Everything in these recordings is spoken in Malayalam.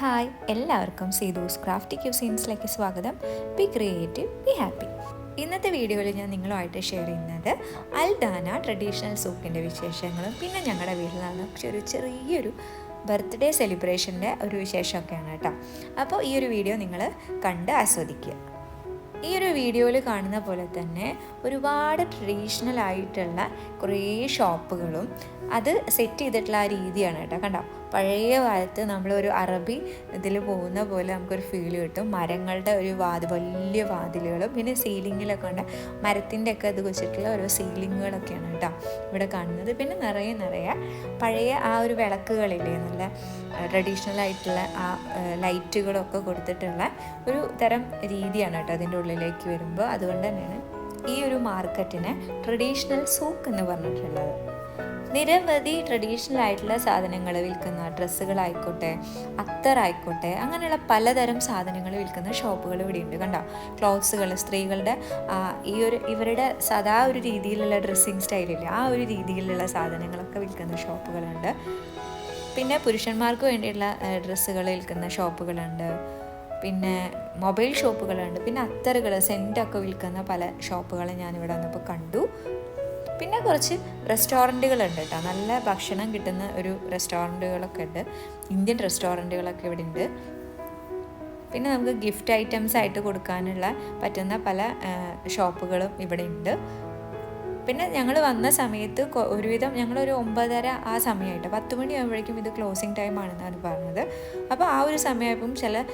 ഹായ് എല്ലാവർക്കും സീതൂസ് ക്രാഫ്റ്റി ക്യൂസീൻസിലേക്ക് സ്വാഗതം. Be creative be happy. ഇന്നത്തെ വീഡിയോയിൽ ഞാൻ നിങ്ങളുമായിട്ട് ഷെയർ ചെയ്യുന്നത് അൽദാന ട്രഡീഷണൽ സൂപ്പിന്റെ വിശേഷങ്ങളും പിന്നെ ഞങ്ങളുടെ വീട്ടിൽ നടന്ന ഒരു ചെറിയൊരു ബർത്ത്ഡേ സെലിബ്രേഷന്റെ ഒരു വിശേഷമൊക്കെയാണ് കേട്ടോ. അപ്പോൾ ഈ ഒരു വീഡിയോ നിങ്ങൾ കണ്ട് ആസ്വദിക്കുക. ഈ ഒരു വീഡിയോയിൽ കാണുന്ന പോലെ തന്നെ ഒരുപാട് ട്രഡീഷണൽ ആയിട്ടുള്ള കുറേ ഷോപ്പുകളും അത് സെറ്റ് ചെയ്തിട്ടുള്ള ആ രീതിയാണ് കേട്ടോ. കണ്ടോ? പഴയ കാലത്ത് ഒരു അറബി ഇതിൽ പോകുന്ന പോലെ നമുക്കൊരു ഫീൽ കിട്ടും. മരങ്ങളുടെ ഒരു വാതി വലിയ വാതിലുകളും പിന്നെ സീലിങ്ങിലൊക്കെ ഉണ്ട്. മരത്തിന്റെ ഒക്കെ ഇത് വെച്ചിട്ടുള്ള ഓരോ സീലിങ്ങുകളൊക്കെയാണ് കേട്ടോ ഇവിടെ കാണുന്നത്. പിന്നെ നിറയെ നിറയെ പഴയ ആ ഒരു വിളക്കുകളില്ലേ നല്ല ട്രഡീഷണൽ ആയിട്ടുള്ള ആ ലൈറ്റുകളൊക്കെ കൊടുത്തിട്ടുള്ള ഒരു തരം രീതിയാണ് കേട്ടോ അതിന്റെ ഉള്ളിലേക്ക് വരുമ്പോൾ. അതുകൊണ്ട് തന്നെയാണ് ഈ ഒരു മാർക്കറ്റിന് ട്രഡീഷണൽ സൂക്ക് എന്ന് പറഞ്ഞിട്ടുള്ളത്. നിരവധി ട്രഡീഷണൽ ആയിട്ടുള്ള സാധനങ്ങൾ വിൽക്കുന്ന ഡ്രസ്സുകളായിക്കോട്ടെ അത്തറായിക്കോട്ടെ അങ്ങനെയുള്ള പലതരം സാധനങ്ങൾ വിൽക്കുന്ന ഷോപ്പുകൾ ഇവിടെ ഉണ്ട് കണ്ടോ? ക്ലോത്ത്സുകൾ സ്ത്രീകളുടെ ഈ ഒരു ഇവരുടെ സദാ ഒരു രീതിയിലുള്ള ഡ്രസ്സിങ് സ്റ്റൈലില്ല ആ ഒരു രീതിയിലുള്ള സാധനങ്ങളൊക്കെ വിൽക്കുന്ന ഷോപ്പുകളുണ്ട്. പിന്നെ പുരുഷന്മാർക്ക് വേണ്ടിയുള്ള ഡ്രസ്സുകൾ വിൽക്കുന്ന ഷോപ്പുകളുണ്ട്. പിന്നെ മൊബൈൽ ഷോപ്പുകളുണ്ട്. പിന്നെ അത്തറുകൾ സെന്റൊക്കെ വിൽക്കുന്ന പല ഷോപ്പുകളും ഞാനിവിടെ വന്നപ്പോൾ കണ്ടു. പിന്നെ കുറച്ച് റെസ്റ്റോറന്റുകളുണ്ട് കേട്ടോ. നല്ല ഭക്ഷണം കിട്ടുന്ന ഒരു റെസ്റ്റോറന്റുകളൊക്കെ ഉണ്ട്. ഇന്ത്യൻ റെസ്റ്റോറന്റുകളൊക്കെ ഇവിടെ ഉണ്ട്. പിന്നെ നമുക്ക് ഗിഫ്റ്റ് ഐറ്റംസ് ആയിട്ട് കൊടുക്കാനുള്ള പറ്റുന്ന പല ഷോപ്പുകളും ഇവിടെ ഉണ്ട്. പിന്നെ ഞങ്ങൾ വന്ന സമയത്ത് ഒരുവിധം ഞങ്ങളൊരു ഒമ്പതര ആ സമയമായിട്ട് പത്ത് മണി ആകുമ്പോഴേക്കും ഇത് ക്ലോസിങ് ടൈം ആണെന്നാണ് പറഞ്ഞത്. അപ്പോൾ ആ ഒരു സമയമായപ്പം ചില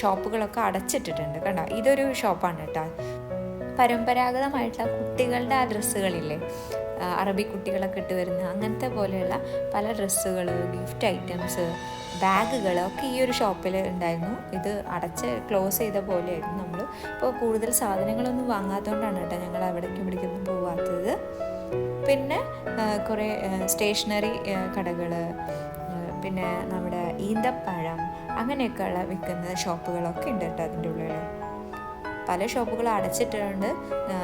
ഷോപ്പുകളൊക്കെ അടച്ചിട്ടിട്ടുണ്ട്. കണ്ടോ? ഇതൊരു ഷോപ്പാണ് കേട്ടോ. പരമ്പരാഗതമായിട്ടുള്ള കുട്ടികളുടെ ആ ഡ്രസ്സുകളില്ലേ? അറബി കുട്ടികളൊക്കെ ഇട്ട് വരുന്ന അങ്ങനത്തെ പോലെയുള്ള പല ഡ്രസ്സുകൾ ഗിഫ്റ്റ് ഐറ്റംസ് ബാഗുകൾ ഒക്കെ ഈ ഒരു ഷോപ്പിൽ ഉണ്ടായിരുന്നു. ഇത് അടച്ച് ക്ലോസ് ചെയ്ത പോലെയായിരുന്നു നമ്മൾ ഇപ്പോൾ കൂടുതൽ സാധനങ്ങളൊന്നും വാങ്ങാത്തതുകൊണ്ടാണ് കേട്ടോ ഞങ്ങൾ അവിടേക്കും ഇവിടേക്കൊന്നും പോവാത്തത്. പിന്നെ കുറേ സ്റ്റേഷനറി കടകൾ പിന്നെ നമ്മുടെ ഈന്തപ്പഴം അങ്ങനെയൊക്കെയുള്ള വിൽക്കുന്ന ഷോപ്പുകളൊക്കെ ഉണ്ട് കേട്ടോ അതിന്റെ ഉള്ളിൽ പല ഷോപ്പുകൾ അടച്ചിട്ടുണ്ട്.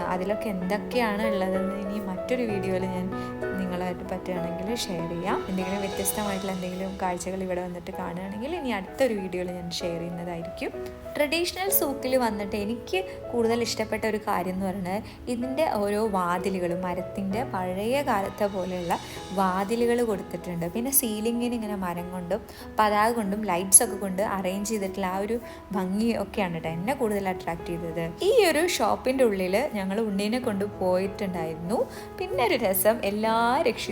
അതിലൊക്കെ എന്തൊക്കെയാണ് ഉള്ളതെന്ന് ഇനി മറ്റൊരു വീഡിയോയിൽ ഞാൻ പറ്റുകയാണെങ്കിൽ ഷെയർ ചെയ്യാം. എന്തെങ്കിലും വ്യത്യസ്തമായിട്ടുള്ള എന്തെങ്കിലും കാഴ്ചകൾ ഇവിടെ വന്നിട്ട് കാണുകയാണെങ്കിൽ ഇനി അടുത്തൊരു വീഡിയോയിൽ ഞാൻ ഷെയർ ചെയ്യുന്നതായിരിക്കും. ട്രഡീഷണൽ സൂക്കിൽ വന്നിട്ട് എനിക്ക് കൂടുതൽ ഇഷ്ടപ്പെട്ട ഒരു കാര്യം എന്ന് പറയുന്നത് ഇതിന്റെ ഓരോ വാതിലുകളും മരത്തിന്റെ പഴയ കാലത്തെ പോലെയുള്ള വാതിലുകൾ കൊടുത്തിട്ടുണ്ട്. പിന്നെ സീലിങ്ങിന് ഇങ്ങനെ മരം കൊണ്ടും പതാക കൊണ്ടും ലൈറ്റ്സ് ഒക്കെ കൊണ്ട് അറേഞ്ച് ചെയ്തിട്ടുള്ള ആ ഒരു ഭംഗി ഒക്കെയാണ് കേട്ടോ എന്നെ കൂടുതൽ അട്രാക്ട് ചെയ്തത്. ഈ ഒരു ഷോപ്പിന്റെ ഉള്ളിൽ ഞങ്ങൾ ഉണ്ണീനെ കൊണ്ട് പോയിട്ടുണ്ടായിരുന്നു. പിന്നെ ഒരു രസം എല്ലാ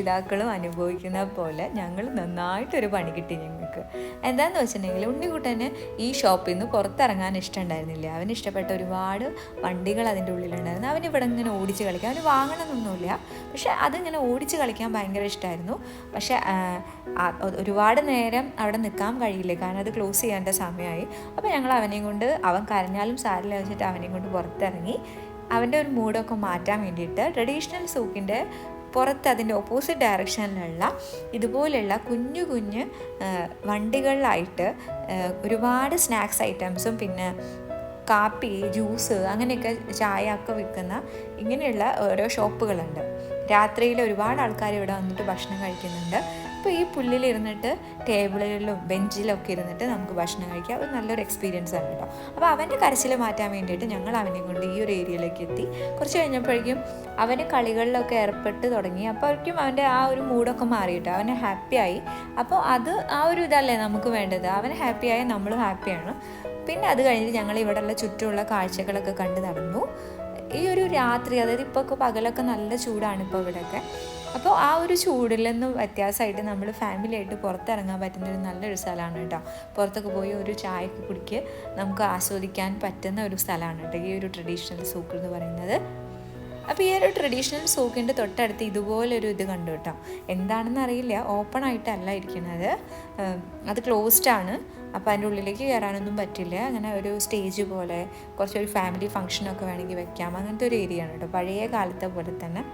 രക്ഷിതാക്കളും അനുഭവിക്കുന്ന പോലെ ഞങ്ങൾ നന്നായിട്ടൊരു പണി കിട്ടി ഞങ്ങൾക്ക്. എന്താണെന്ന് വെച്ചിട്ടുണ്ടെങ്കിൽ ഉണ്ണിക്കുട്ടന് ഈ ഷോപ്പിൽ നിന്ന് പുറത്തിറങ്ങാൻ ഇഷ്ടമുണ്ടായിരുന്നില്ല. അവന് ഇഷ്ടപ്പെട്ട ഒരുപാട് വണ്ടികൾ അതിന്റെ ഉള്ളിലുണ്ടായിരുന്നു. അവന് ഇവിടെ ഇങ്ങനെ ഓടിച്ച് കളിക്കാൻ അവന് വാങ്ങണമെന്നൊന്നുമില്ല പക്ഷെ അതിങ്ങനെ ഓടിച്ച് കളിക്കാൻ ഭയങ്കര ഇഷ്ടമായിരുന്നു. പക്ഷെ ഒരുപാട് നേരം അവിടെ നിൽക്കാൻ കഴിയില്ല. കാരണം അത് ക്ലോസ് ചെയ്യേണ്ട സമയമായി. അപ്പോൾ ഞങ്ങൾ അവനെയും കൊണ്ട് അവൻ കരഞ്ഞാലും സാരില്ല വെച്ചിട്ട് അവനെയും കൊണ്ട് പുറത്തിറങ്ങി. അവന്റെ ഒരു മൂഡൊക്കെ മാറ്റാൻ വേണ്ടിയിട്ട് ട്രഡീഷണൽ സൂക്കിന്റെ പുറത്ത് അതിന്റെ ഓപ്പോസിറ്റ് ഡയറക്ഷനിലുള്ള ഇതുപോലെയുള്ള കുഞ്ഞു കുഞ്ഞ് വണ്ടികളിലായിട്ട് ഒരുപാട് സ്നാക്സ് ഐറ്റംസും പിന്നെ കാപ്പി ജ്യൂസ് അങ്ങനെയൊക്കെ ചായ ഒക്കെ വിൽക്കുന്ന ഇങ്ങനെയുള്ള ഓരോ ഷോപ്പുകളുണ്ട് രാത്രിയിൽ ഒരുപാട് ആൾക്കാർ ഇവിടെ വന്നിട്ട് ഭക്ഷണം കഴിക്കുന്നുണ്ട്. അപ്പോൾ ഈ പുല്ലിലിരുന്നിട്ട് ടേബിളിലും ബെഞ്ചിലും ഒക്കെ ഇരുന്നിട്ട് നമുക്ക് ഭക്ഷണം കഴിക്കാം. ഒരു നല്ലൊരു എക്സ്പീരിയൻസ് ആണ് കേട്ടോ അപ്പോൾ അവന്റെ കരച്ചിൽ മാറ്റാൻ വേണ്ടിയിട്ട് ഞങ്ങൾ അവനെ കൊണ്ട് ഈ ഒരു ഏരിയയിലേക്ക് എത്തി. കുറച്ച് കഴിഞ്ഞപ്പോഴേക്കും അവന് കളികളിലൊക്കെ ഏർപ്പെട്ട് തുടങ്ങി. അപ്പോഴേക്കും അവന്റെ ആ ഒരു മൂഡൊക്കെ മാറിയിട്ട് അവന് ഹാപ്പിയായി അപ്പോൾ അത് ആ ഒരു ഇതല്ലേ നമുക്ക് വേണ്ടത്. അവന് ഹാപ്പിയായി നമ്മളും ഹാപ്പിയാണ് പിന്നെ അത് കഴിഞ്ഞിട്ട് ഞങ്ങൾ ഇവിടെയുള്ള ചുറ്റുമുള്ള കാഴ്ചകളൊക്കെ കണ്ട് നടന്നു. ഈ ഒരു രാത്രി അതായത് ഇപ്പോൾ പകലൊക്കെ നല്ല ചൂടാണ് ഇപ്പോൾ ഇവിടെയൊക്കെ അപ്പോൾ ആ ഒരു ചൂടിൽ നിന്ന് വ്യത്യാസമായിട്ട് നമ്മൾ ഫാമിലി ആയിട്ട് പുറത്തിറങ്ങാൻ പറ്റുന്ന ഒരു നല്ലൊരു സ്ഥലമാണ് കേട്ടോ. പുറത്തൊക്കെ പോയി ഒരു ചായക്ക് കുടിക്കുക നമുക്ക് ആസ്വദിക്കാൻ പറ്റുന്ന ഒരു സ്ഥലമാണ് കേട്ടോ ഈ ഒരു ട്രഡീഷണൽ സൂക്ക് എന്ന് പറയുന്നത്. അപ്പോൾ ഈ ഒരു ട്രഡീഷണൽ സൂക്കിന്റെ തൊട്ടടുത്ത് ഇതുപോലൊരു ഇത് കണ്ടു കേട്ടോ. എന്താണെന്ന് അറിയില്ല. ഓപ്പൺ ആയിട്ടല്ല ഇരിക്കുന്നത്. അത് ക്ലോസ്ഡ് ആണ്. അപ്പോൾ അതിന്റെ ഉള്ളിലേക്ക് കയറാനൊന്നും പറ്റില്ല. അങ്ങനെ ഒരു സ്റ്റേജ് പോലെ കുറച്ചൊരു ഫാമിലി ഫംഗ്ഷനൊക്കെ വേണമെങ്കിൽ വെക്കാം. അങ്ങനത്തെ ഒരു ഏരിയ ആണ് കേട്ടോ. പഴയ കാലത്തെ പോലെ തന്നെ.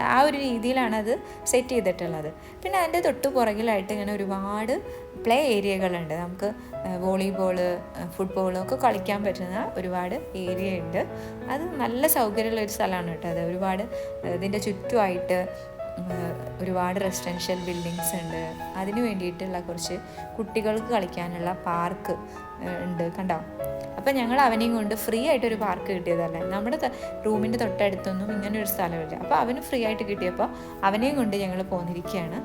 ആ ഒരു രീതിയിലാണ് അത് സെറ്റ് ചെയ്തിട്ടുള്ളത്. പിന്നെ അതിന്റെ തൊട്ട് പുറകിലായിട്ട് ഇങ്ങനെ ഒരുപാട് പ്ലേ ഏരിയകളുണ്ട് നമുക്ക് വോളിബോൾ ഫുട്ബോൾ ഒക്കെ കളിക്കാൻ പറ്റുന്ന ഒരുപാട് ഏരിയ ഉണ്ട്. അത് നല്ല സൗകര്യമുള്ള ഒരു സ്ഥലമാണ് കേട്ടോ അത്. ഒരുപാട് ഇതിന്റെ ചുറ്റുമായിട്ട് ഒരുപാട് റെസിഡൻഷ്യൽ ബിൽഡിങ്സ് ഉണ്ട്. അതിന് വേണ്ടിയിട്ടുള്ള കുറച്ച് കുട്ടികൾക്ക് കളിക്കാനുള്ള പാർക്ക് ഉണ്ട് കണ്ടോ? അപ്പം ഞങ്ങൾ അവനെയും കൊണ്ട് ഫ്രീ ആയിട്ട് ഒരു പാർക്ക് കിട്ടിയതല്ലേ? നമ്മുടെ റൂമിന്റെ തൊട്ടടുത്തൊന്നും ഇങ്ങനെ ഒരു സ്ഥലമില്ല. അപ്പോൾ അവന് ഫ്രീ ആയിട്ട് കിട്ടിയപ്പോൾ അവനെയും കൊണ്ട് ഞങ്ങൾ പോന്നിരിക്കുകയാണ്.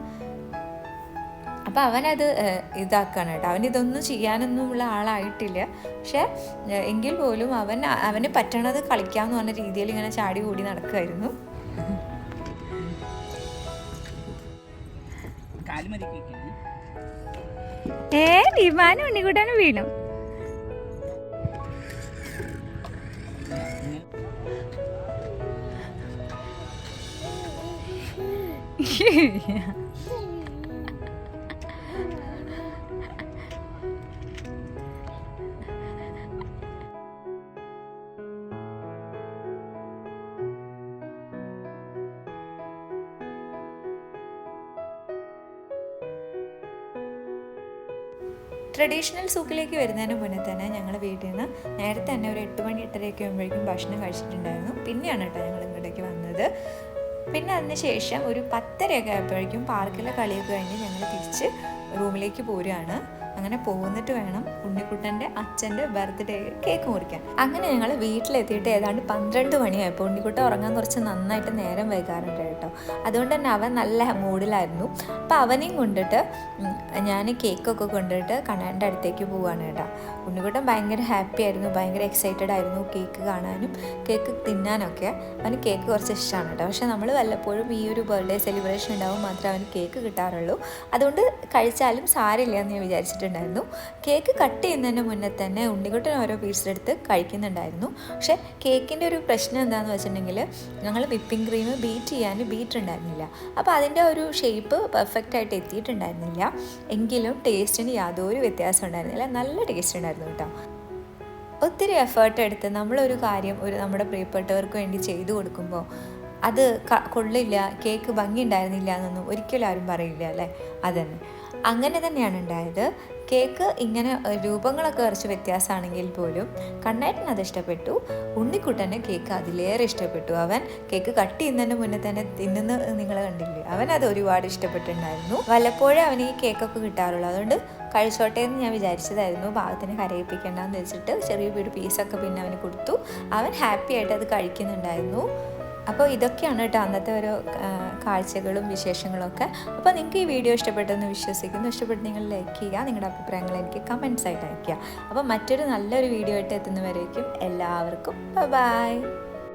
അപ്പോൾ അവനത് ഇതാക്കാണ് കേട്ടോ. അവൻ ഇതൊന്നും ചെയ്യാനൊന്നുമുള്ള ആളായിട്ടില്ല. പക്ഷേ എങ്കിൽ പോലും അവൻ അവന് പറ്റണത് കളിക്കാമെന്ന് പറഞ്ഞ രീതിയിൽ ഇങ്ങനെ ചാടി കൂടി നടക്കുമായിരുന്നു കാലുമതി വെക്കണേ ഏ വിമാനം ഉണ്ണിക്കുട്ടാനും വീണു. ട്രഡീഷണൽ സൂക്കിലേക്ക് വരുന്നതിന് മുന്നേ തന്നെ ഞങ്ങൾ വീട്ടിൽ നിന്ന് നേരത്തെ തന്നെ ഒരു എട്ട് മണി എട്ടരയൊക്കെ ആകുമ്പോഴേക്കും ഭക്ഷണം കഴിച്ചിട്ടുണ്ടായിരുന്നു. പിന്നെയാണ് കേട്ടോ ഞങ്ങൾ ഇങ്ങോട്ടേക്ക് വന്നത്. പിന്നെ അതിന് ശേഷം ഒരു പത്തരയൊക്കെ ആയപ്പോഴേക്കും പാർക്കിലെ കളിയൊക്കെ കഴിഞ്ഞ് ഞങ്ങൾ തിരിച്ച് റൂമിലേക്ക് പോരുകയാണ്. അങ്ങനെ പോന്നിട്ട് വേണം ഉണ്ണിക്കുട്ടന്റെ അച്ഛന്റെ ബർത്ത്ഡേ കേക്ക് മുറിക്കാൻ. അങ്ങനെ ഞങ്ങൾ വീട്ടിലെത്തിയിട്ട് ഏതാണ്ട് പന്ത്രണ്ട് മണിയായപ്പോൾ ഉണ്ണിക്കുട്ടൻ ഉറങ്ങാൻ കുറച്ച് നന്നായിട്ട് നേരം വൈകാറുണ്ട് കേട്ടോ. അതുകൊണ്ട് തന്നെ അവൻ നല്ല മൂഡിലായിരുന്നു. അപ്പോൾ അവനെയും കൊണ്ടിട്ട് ഞാൻ കേക്കൊക്കെ കൊണ്ടിട്ട് കണ്ണന്റെ അടുത്തേക്ക് പോവാണ് കേട്ടോ. ഉണ്ണിക്കുട്ടൻ ഭയങ്കര ഹാപ്പി ആയിരുന്നു ഭയങ്കര എക്സൈറ്റഡ് ആയിരുന്നു കേക്ക് കാണാനും കേക്ക് തിന്നാനൊക്കെ. അവന് കേക്ക് കുറച്ച് ഇഷ്ടമാണ് കേട്ടോ. പക്ഷേ നമ്മൾ വല്ലപ്പോഴും ഈ ഒരു ബർത്ത്ഡേ സെലിബ്രേഷൻ ഉണ്ടാവും മാത്രമേ അവന് കേക്ക് കിട്ടാറുള്ളൂ. അതുകൊണ്ട് കഴിച്ചാലും സാരമില്ല എന്ന് ഞാൻ വിചാരിച്ചിട്ടുണ്ടായിരുന്നു കേക്ക് കട്ട് ചെയ്യുന്നതിന് മുന്നേ തന്നെ ഉണ്ണിക്കുട്ടൻ ഓരോ പീസ് എടുത്ത് കഴിക്കുന്നുണ്ടായിരുന്നു. പക്ഷെ കേക്കിന്റെ ഒരു പ്രശ്നം എന്താണെന്ന് വെച്ചിട്ടുണ്ടെങ്കിൽ ഞങ്ങൾ വിപ്പിംഗ് ക്രീം ബീറ്റ് ചെയ്യാൻ ബീറ്റ് ഉണ്ടായിരുന്നില്ല അപ്പോൾ അതിന്റെ ഒരു ഷേപ്പ് പെർഫെക്റ്റ് ആയിട്ട് എത്തിയിട്ടുണ്ടായിരുന്നില്ല. എങ്കിലും ടേസ്റ്റിന് യാതൊരു വ്യത്യാസം ഉണ്ടായിരുന്നില്ല. നല്ല ടേസ്റ്റ് ഉണ്ടായിരുന്നു കേട്ടോ. ഒത്തിരി എഫേർട്ട് എടുത്ത് നമ്മളൊരു കാര്യം ഒരു നമ്മുടെ പ്രിയപ്പെട്ടവർക്ക് വേണ്ടി ചെയ്തു കൊടുക്കുമ്പോൾ അത് കൊള്ളില്ല കേക്ക് ഭംഗി ഉണ്ടായിരുന്നില്ല എന്നൊന്നും ഒരിക്കലും ആരും പറയില്ല അല്ലേ? അതന്നെ. അങ്ങനെ തന്നെയാണ് ഉണ്ടായത്. കേക്ക് ഇങ്ങനെ രൂപങ്ങളൊക്കെ കുറച്ച് വ്യത്യാസമാണെങ്കിൽ പോലും കണ്ണേട്ടൻ അത് ഇഷ്ടപ്പെട്ടു. ഉണ്ണിക്കുട്ടന് കേക്ക് അതിലേറെ ഇഷ്ടപ്പെട്ടു. അവൻ കേക്ക് കട്ട് ചെയ്യുന്നതിന് മുന്നേ തന്നെ തിന്നുന്ന നിങ്ങൾ കണ്ടില്ലേ? അവൻ അത് ഒരുപാട് ഇഷ്ടപ്പെട്ടിട്ടുണ്ടായിരുന്നു. വല്ലപ്പോഴേ അവന് ഈ കേക്കൊക്കെ കിട്ടാറുള്ളൂ. അതുകൊണ്ട് കഴിച്ചോട്ടെ എന്ന് ഞാൻ വിചാരിച്ചതായിരുന്നു. ഭാഗത്തിന് കരയിപ്പിക്കേണ്ടെന്ന് വെച്ചിട്ട് ചെറിയ വീട് പീസൊക്കെ പിന്നെ അവന് കൊടുത്തു. അവൻ ഹാപ്പി ആയിട്ട് അത് കഴിക്കുന്നുണ്ടായിരുന്നു. അപ്പോൾ ഇതൊക്കെയാണ് കേട്ടോ അന്നത്തെ ഓരോ കാഴ്ചകളും വിശേഷങ്ങളും ഒക്കെ. അപ്പോൾ നിങ്ങൾക്ക് ഈ വീഡിയോ ഇഷ്ടപ്പെട്ടെന്ന് വിശ്വസിക്കുന്നു. ഇഷ്ടപ്പെട്ട് നിങ്ങൾ ലൈക്ക് ചെയ്യുക നിങ്ങളുടെ അഭിപ്രായങ്ങൾ എനിക്ക് കമൻസ് ആയിട്ട് അയയ്ക്കുക. അപ്പോൾ മറ്റൊരു നല്ലൊരു വീഡിയോ ആയിട്ട് എത്തുന്നവരേക്കും എല്ലാവർക്കും ബൈ